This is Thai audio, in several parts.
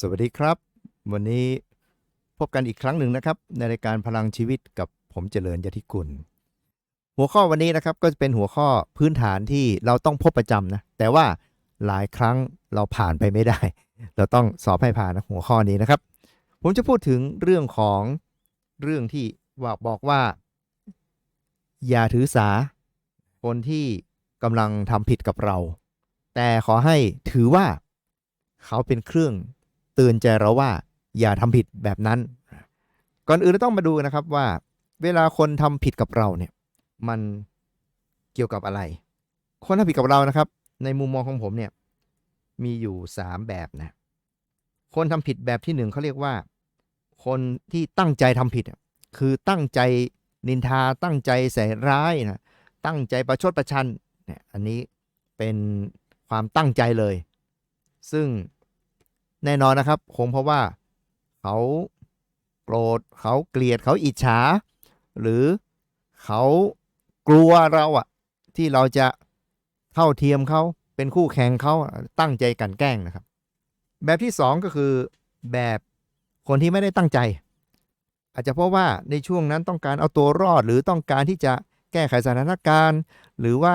สวัสดีครับ วันนี้พบกันอีกครั้งหนึ่งนะครับ ในรายการพลังชีวิตกับผมเจริญยติกุล หัวข้อวันนี้นะครับก็จะเป็นหัวข้อพื้นฐานที่เราต้องพบประจำนะ แต่ว่าหลายครั้งเราผ่านไปไม่ได้ เราต้องสอบให้ผ่านนะหัวข้อนี้นะครับ ผมจะพูดถึงเรื่องของเรื่องที่ว่าบอกว่า อย่าถือสาคนที่กำลังทำผิดกับเรา แต่ขอให้ถือว่าเขาเป็นเครื่อง เตือนใจเราว่า อย่าทำผิดแบบนั้น ก่อนอื่นเราต้องมาดูนะครับว่า เวลาคนทำผิดกับเราเนี่ย มันเกี่ยวกับอะไร คนทำผิดกับเรานะครับ ในมุมมองของผมเนี่ย มีอยู่สามแบบนะ คนทำผิดแบบที่หนึ่งเขาเรียกว่า คนที่ตั้งใจทำผิดคือตั้งใจนินทาตั้งใจใส่ร้ายนะตั้งใจประชดประชันเนี่ยอันนี้เป็นความตั้งใจเลย ซึ่ง แน่นอนนะครับ คงเพราะว่าเขาโกรธเขาเกลียดเขาอิจฉา หรือเขากลัวเราอะที่เราจะเท่าเทียมเขาเป็นคู่แข่งเขาตั้งใจกันแกล้งนะครับ แบบที่สองก็คือแบบคนที่ไม่ได้ตั้งใจ อาจจะเพราะว่าในช่วงนั้นต้องการเอาตัวรอดหรือต้องการที่จะแก้ไขสถานการณ์ หรือว่า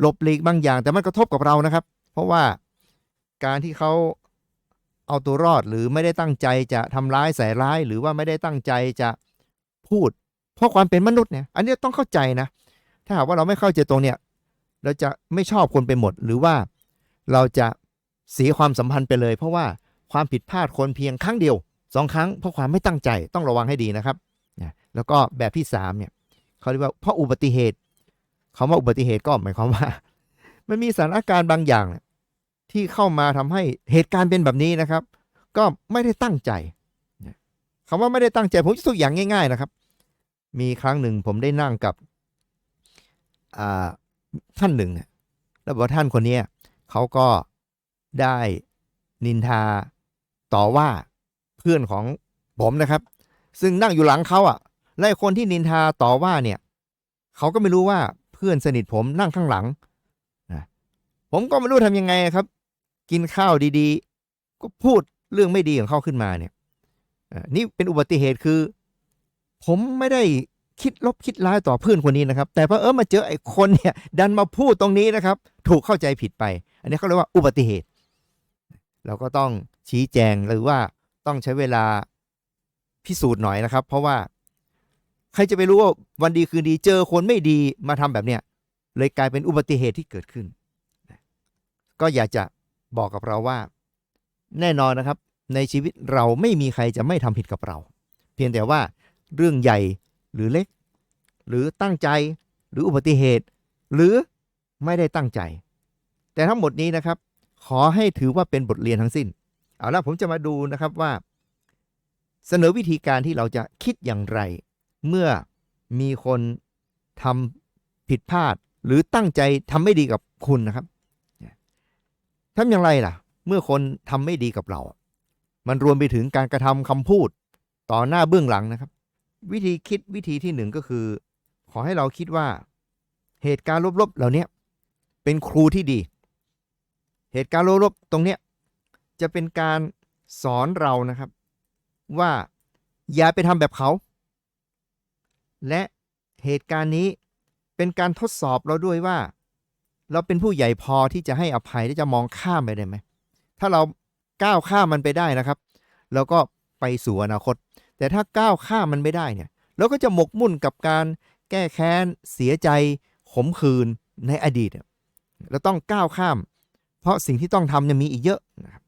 หลบหลีกบางอย่างแต่มันกระทบกับเรานะครับ เพราะว่าการที่เขา เอาตัวรอดหรือไม่ได้ตั้งใจจะทำร้ายใส่ร้าย หรือว่าไม่ได้ตั้งใจจะพูด เพราะความเป็นมนุษย์เนี่ย อันนี้ต้องเข้าใจนะ ถ้าหากว่าเราไม่เข้าใจตรงเนี่ยเราจะไม่ชอบคนไปหมด หรือว่าเราจะเสียความสัมพันธ์ไปเลย เพราะว่าความผิดพลาดคนเพียงครั้งเดียวสองครั้งเพราะความไม่ตั้งใจต้องระวังให้ดีนะครับนะแล้วก็แบบที่สามเนี่ยเขาเรียกว่าเพราะอุบัติเหตุคาว่าอุบัติเหตุก็หมายความว่า มันมีสถานการณ์บางอย่างเนี่ย ที่เข้ามาทำให้เหตุการณ์เป็นแบบนี้นะครับ ก็ไม่ได้ตั้งใจคำว่าไม่ได้ตั้งใจผมจะตัวอย่างง่าย ๆนะครับ มีครั้งหนึ่งผมได้นั่งกับอ่าท่านหนึ่งเนี่ยแล้วบอกว่าท่านคนเนี้เขาก็ได้นินทาต่อว่าเพื่อนของผมนะครับ ซึ่งนั่งอยู่หลังเขาอะและคนที่นินทาต่อว่าเนี่ยเขาก็ไม่รู้ว่าเพื่อนสนิทผมนั่งข้างหลังผมก็ไม่รู้ทำยังไงครับ กินข้าวดีๆ ก็พูดเรื่องไม่ดีของเขาขึ้นมาเนี่ยนี่เป็นอุบัติเหตุคือ ผมไม่ได้คิดลบคิดร้ายต่อเพื่อนคนนี้นะครับ แต่พอเออมาเจอไอ้คนเนี่ยดันมาพูดตรงนี้นะครับ ถูกเข้าใจผิดไป อันนี้เขาเรียกว่าอุบัติเหตุ เราก็ต้องชี้แจงหรือว่าต้องใช้เวลาพิสูจน์หน่อยนะครับ เพราะว่า ใครจะไปรู้ว่าวันดีคืนดีเจอคนไม่ดีมาทำแบบเนี้ยเลยกลายเป็นอุบัติเหตุที่เกิดขึ้น ก็อยากจะ บอกกับเราว่า แน่นอนนะครับ ในชีวิตเราไม่มีใครจะไม่ทำผิดกับเรา เพียงแต่ว่าเรื่องใหญ่หรือเล็ก หรือตั้งใจหรืออุบัติเหตุ หรือไม่ได้ตั้งใจ แต่ทั้งหมดนี้นะครับ ขอให้ถือว่าเป็นบทเรียนทั้งสิ้น เอาละผมจะมาดูนะครับว่า เสนอวิธีการที่เราจะคิดอย่างไร เมื่อมีคนทำผิดพลาดหรือตั้งใจทำไม่ดีกับคุณนะครับ ทำอย่างไรล่ะ เมื่อคนทำไม่ดีกับเรา มันรวมไปถึงการกระทำคำพูดต่อหน้าเบื้องหลังนะครับ วิธีคิดวิธีที่หนึ่งก็คือ ขอให้เราคิดว่า เหตุการณ์ลบๆเหล่านี้เป็นครูที่ดี เหตุการณ์ลบๆตรงเนี้ยจะเป็นการสอนเรานะครับ ว่าอย่าไปทำแบบเขา และเหตุการณ์นี้เป็นการทดสอบเราด้วยว่า เราเป็นผู้ใหญ่พอที่จะให้อภัยที่จะมองข้ามไปได้ไหม ถ้าเราก้าวข้ามมันไปได้นะครับ เราก็ไปสู่อนาคต แต่ถ้าก้าวข้ามมันไม่ได้เนี่ย เราก็จะหมกมุ่นกับการแก้แค้น เสียใจ ขมขื่นในอดีตเราต้องก้าวข้าม เพราะสิ่งที่ต้องทำยังมีอีกเยอะนะครับ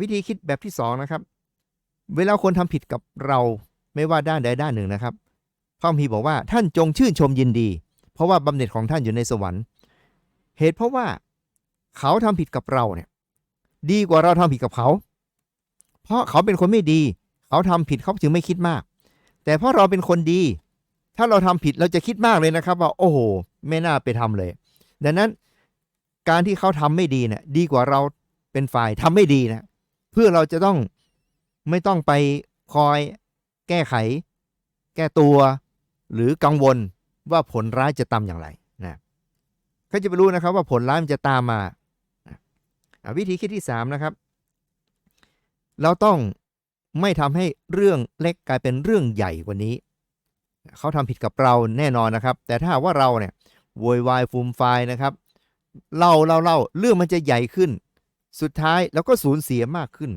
วิธีคิดแบบที่สองนะครับ เวลาคนทำผิดกับเราไม่ว่าด้านใดด้านหนึ่งนะครับพระมีบอกว่าท่านจงชื่นชมยินดี เพราะว่าบำเหน็จของท่านอยู่ในสวรรค์ เหตุเพราะว่าเขาทำผิดกับเราเนี่ย ดีกว่าเราทำผิดกับเขา เพราะเขาเป็นคนไม่ดี เขาทำผิดเขาจึงไม่คิดมาก แต่เพราะเราเป็นคนดี ถ้าเราทำผิดเราจะคิดมากเลยนะครับ ว่าโอ้โห ไม่น่าไปทำเลย ดังนั้นการที่เขาทำไม่ดีเนี่ยดีกว่าเราเป็นฝ่ายทำไม่ดีนะ เพื่อเราจะต้องไม่ต้องไปคอยแก้ไข แก้ตัว หรือกังวลว่าผลร้ายจะตามอย่างไร เขาจะไปรู้นะครับว่าผลร้ายมันจะตามมาวิธีคิดที่สามนะครับ เราต้องไม่ทำให้เรื่องเล็กกลายเป็นเรื่องใหญ่กว่านี้ เขาทำผิดกับเราแน่นอนนะครับ แต่ถ้าว่าเราเนี่ยโวยวายฟูมไฟายนะครับเล่าเล่าเล่าเรื่องมันจะใหญ่ขึ้น สุดท้ายเราก็สูญเสียมากขึ้น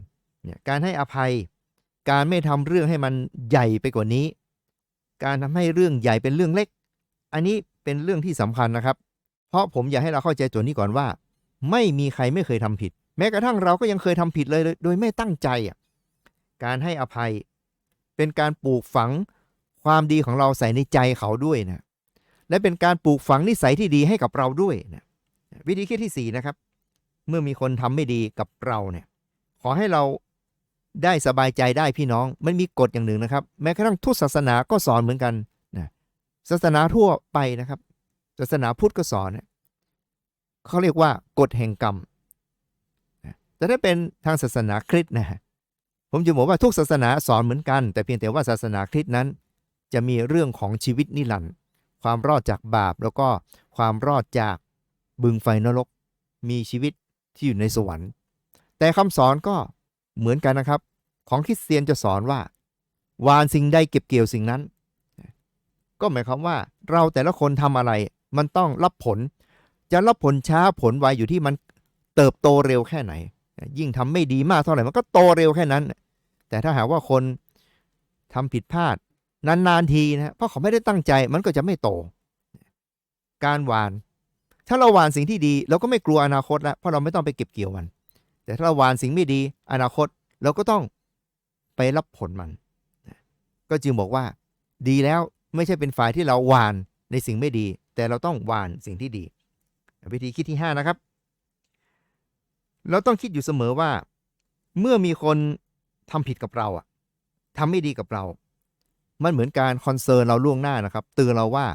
เนี่ยการให้อภัย การไม่ทำเรื่องให้มันใหญ่ไปกว่านี้ การทำให้เรื่องใหญ่เป็นเรื่องเล็ก อันนี้เป็นเรื่องที่สำคัญนะครับ เพราะผมอยากให้เราเข้าใจตัวนี้ก่อนว่า ไม่มีใครไม่เคยทำผิด แม้กระทั่งเราก็ยังเคยทำผิดเลยโดยไม่ตั้งใจอะการให้อภัย เป็นการปลูกฝังความดีของเราใส่ในใจเขาด้วยนะและเป็นการปลูกฝังนิสัยที่ดีให้กับเราด้วยนะวิธีคิดที่สี่นะครับ เมื่อมีคนทำไม่ดีกับเราเนี่ยขอให้เราได้สบายใจได้พี่น้อง มันมีกฎอย่างหนึ่งนะครับ แม้กระทั่งทุกศาสนาก็สอนเหมือนกันนะศาสนาทั่วไปนะครับ ศาสนาพุทธก็สอนเขาเรียกว่ากฎแห่งกรรมนะแต่ถ้าเป็นทางศาสนาคริสต์นะฮะผมจะบอกว่าทุกศาสนาสอนเหมือนกัน แต่เพียงแต่ว่าศาสนาคริสต์นั้น จะมีเรื่องของชีวิตนิรันดร์ความรอดจากบาปแล้วก็ความรอดจากบึงไฟนรก มีชีวิตที่อยู่ในสวรรค์ แต่คำสอนก็เหมือนกันนะครับ ของคริสเตียนจะสอนว่า วานสิ่งใดเก็บเกี่ยวสิ่งนั้น ก็หมายความว่าเราแต่ละคนทำอะไร มันต้องรับผล จะรับผลช้าผลไวอยู่ที่มันเติบโตเร็วแค่ไหน ยิ่งทำไม่ดีมากเท่าไหร่มันก็โตเร็วแค่นั้น แต่ถ้าหากว่าคนทำผิดพลาดนานๆทีนะเพราะเขาไม่ได้ตั้งใจมันก็จะไม่โต การหวาน ถ้าเราหวานสิ่งที่ดี เราก็ไม่กลัวอนาคตแล้วเพราะเราไม่ต้องไปเก็บเกี่ยวมัน แต่ถ้าเราหวานสิ่งไม่ดี อนาคตเราก็ต้องไปรับผลมัน ก็จึงบอกว่า ดีแล้วไม่ใช่เป็นฝ่ายที่เราหวาน ในสิ่งไม่ดี แต่เราต้องหวานสิ่งที่ดี วิธีคิดที่ 5 นะครับ เราต้องคิดอยู่เสมอว่า เมื่อมีคนทำผิดกับเราอะทำไม่ดีกับเรา มันเหมือนการคอนเซิร์นเราล่วงหน้านะครับเตือนเราว่า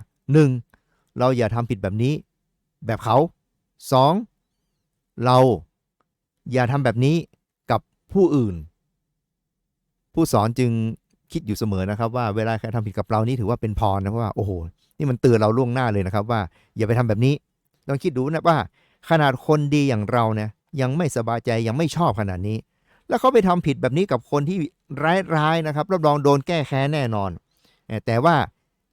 1. เราอย่าทำผิดแบบนี้ แบบเขา 2. เราอย่าทำแบบนี้กับผู้อื่น ผู้สอนจึง คิดอยู่เสมอนะครับว่าเวลาใครทำผิดกับเรานี่ถือว่าเป็นพรนะเพราะว่าโอ้โหนี่มันเตือนเราล่วงหน้าเลยนะครับว่าอย่าไปทำแบบนี้ต้องคิดดูนะว่า ขนาดคนดีอย่างเราเนี่ยยังไม่สบายใจยังไม่ชอบขนาดนี้ แล้วเขาไปทำผิดแบบนี้กับคนที่ร้ายๆนะครับรับรองโดนแก้แค้นแน่นอน แต่ว่า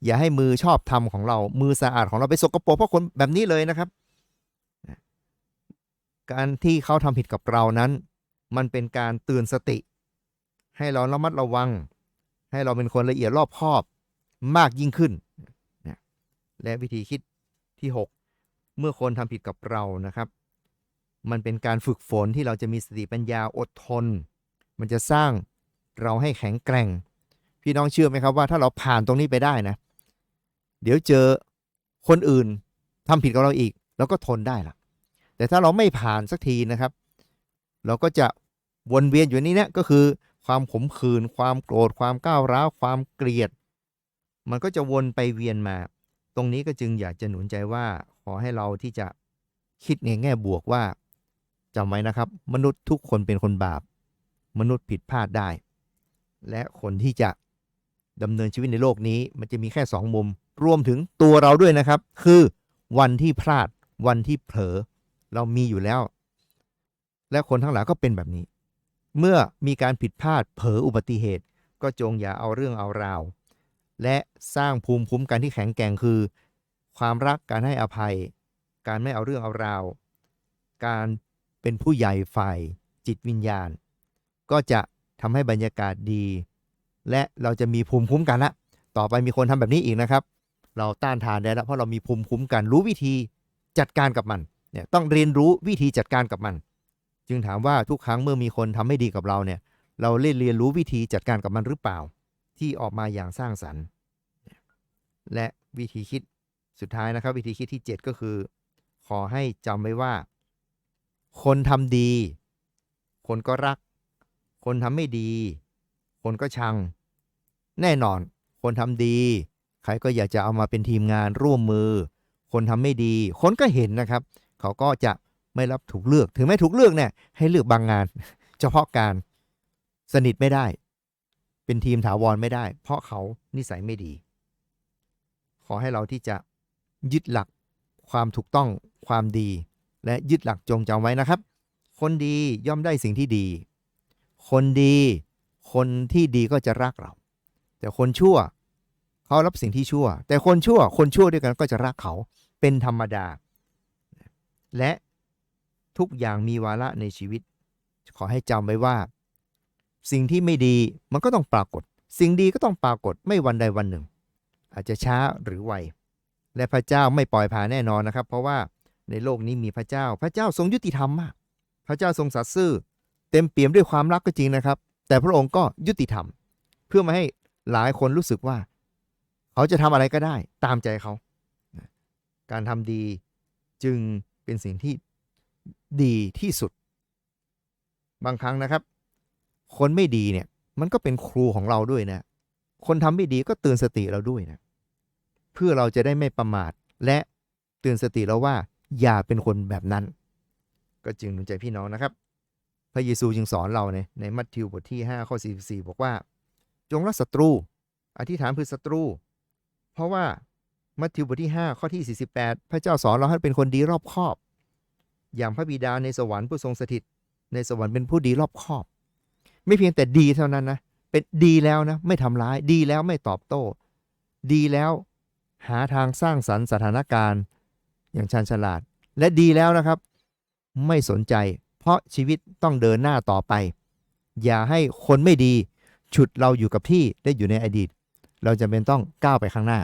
อย่าให้มือชอบทำของเรา มือสะอาดของเราไปสกปรกเพราะคนแบบนี้เลยนะครับ การที่เขาทำผิดกับเรานั้น มันเป็นการเตือนสติ ให้เราระมัดระวัง ให้เราเป็นคนละเอียดรอบคอบมากยิ่งขึ้นและวิธีคิดที่ 6 เมื่อคนทำผิดกับเรานะครับ มันเป็นการฝึกฝนที่เราจะมีสติปัญญาอดทน มันจะสร้างเราให้แข็งแกร่ง พี่น้องเชื่อไหมครับว่าถ้าเราผ่านตรงนี้ไปได้นะ เดี๋ยวเจอคนอื่นทำผิดกับเราอีกเราก็ทนได้ละแต่ถ้าเราไม่ผ่านสักทีนะครับ เราก็จะวนเวียนอยู่นี้เนี่ยก็คือ ความขมขื่นความโกรธ ความก้าวร้าวความเกลียด มันก็จะวนไปเวียนมา ตรงนี้ก็จึงอยากจะหนุนใจว่าขอให้เราที่จะคิดในแง่บวกว่าจำไว้นะครับ มนุษย์ทุกคนเป็นคนบาป มนุษย์ผิดพลาดได้ และคนที่จะดำเนินชีวิตในโลกนี้ มันจะมีแค่สองมุม รวมถึงตัวเราด้วยนะครับ คือวันที่พลาดวันที่เผลอเรามีอยู่แล้ว และคนทั้งหลายก็เป็นแบบนี้ เมื่อมีการผิดพลาดเผลออุบัติเหตุ ก็จงอย่าเอาเรื่องเอาราว และสร้างภูมิคุ้มกันที่แข็งแกร่งคือ ความรักการให้อภัย การไม่เอาเรื่องเอาราว การเป็นผู้ใหญ่ฝ่ายจิตวิญญาณ ก็จะทำให้บรรยากาศดี และเราจะมีภูมิคุ้มกันละต่อไปมีคนทำแบบนี้อีกนะครับ เราต้านทานได้แล้วเพราะเรามีภูมิคุ้มกันรู้วิธีจัดการกับมันเนี่ยต้องเรียนรู้วิธีจัดการกับมัน จึงถามว่าทุกครั้งเมื่อมีคนทำไม่ดีกับเราเนี่ย เราเล่นเรียนรู้วิธีจัดการกับมันหรือเปล่า ที่ออกมาอย่างสร้างสรรค์ และวิธีคิดสุดท้ายนะครับ วิธีคิดที่ 7 ก็คือ ขอให้จำไว้ว่า คนทำดี คนก็รัก คนทำไม่ดี คนก็ชัง แน่นอน คนทำดี ใครก็อยากจะเอามาเป็นทีมงานร่วมมือ คนทำไม่ดี คนก็เห็นนะครับ เขาก็จะ ไม่รับถูกเลือก ถึงไม่ถูกเลือกเนี่ยให้เลือกบางงาน เฉพาะการสนิทไม่ได้ เป็นทีมถาวรไม่ได้ เพราะเขานิสัยไม่ดี ขอให้เราที่จะยึดหลักความถูกต้องความดี และยึดหลักจงจำไว้นะครับ คนดีย่อมได้สิ่งที่ดีคคนดี คนที่ดีก็จะรักเรา แต่คนชั่วเขารับสิ่งที่ชั่ว แต่คนชั่ว คนชั่วด้วยกันก็จะรักเขาเป็นธรรมดา และ ทุกอย่างมีวาระในชีวิต ขอให้จำไว้ว่า สิ่งที่ไม่ดีมันก็ต้องปรากฏ สิ่งดีก็ต้องปรากฏไม่วันใดวันหนึ่ง อาจจะช้าหรือไวและพระเจ้าไม่ปล่อยผ่านแน่นอนนะครับ เพราะว่าในโลกนี้มีพระเจ้า พระเจ้าทรงยุติธรรมมาก พระเจ้าทรงสัตย์ซื่อ เต็มเปี่ยมด้วยความรักก็จริงนะครับ แต่พระองค์ก็ยุติธรรม เพื่อมาให้หลายคนรู้สึกว่า เขาจะทำอะไรก็ได้ตามใจเขา การทำดีจึงเป็นสิ่งที่ ดีที่สุด บางครั้งนะครับ คนไม่ดีเนี่ย มันก็เป็นครูของเราด้วยนะ คนทำไม่ดีก็เตือนสติเราด้วยนะ เพื่อเราจะได้ไม่ประมาท และเตือนสติเราว่า อย่าเป็นคนแบบนั้น ก็จึงหนุนใจพี่น้องนะครับ พระเยซูจึงสอนเราในในมัทธิวบทที่5ข้อ44บอกว่า จงรักศัตรู อธิษฐานเพื่อศัตรู เพราะว่ามัทธิวบทที่ 5 ข้อที่ 48 พระเจ้าสอนเราให้เป็นคนดีรอบคอบ อย่างพระบิดาในสวรรค์ผู้ทรงสถิต ในสวรรค์เป็นผู้ดีรอบคอบ ไม่เพียงแต่ดีเท่านั้นนะเป็นดีแล้วนะไม่ทำร้ายดีแล้วไม่ตอบโต้ ดีแล้วหาทางสร้างสรรค์สถานการณ์ อย่างชาญฉลาด และดีแล้วนะครับ ไม่สนใจ เพราะชีวิตต้องเดินหน้าต่อไป อย่าให้คนไม่ดี ฉุดเราอยู่กับที่ได้อยู่ในอดีต เราจะเป็นต้องก้าวไปข้างหน้า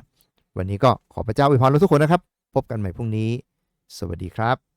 วันนี้ก็ขอพระเจ้าอวยพรเราทุกคนนะครับ พบกันใหม่พรุ่งนี้ สวัสดีครับ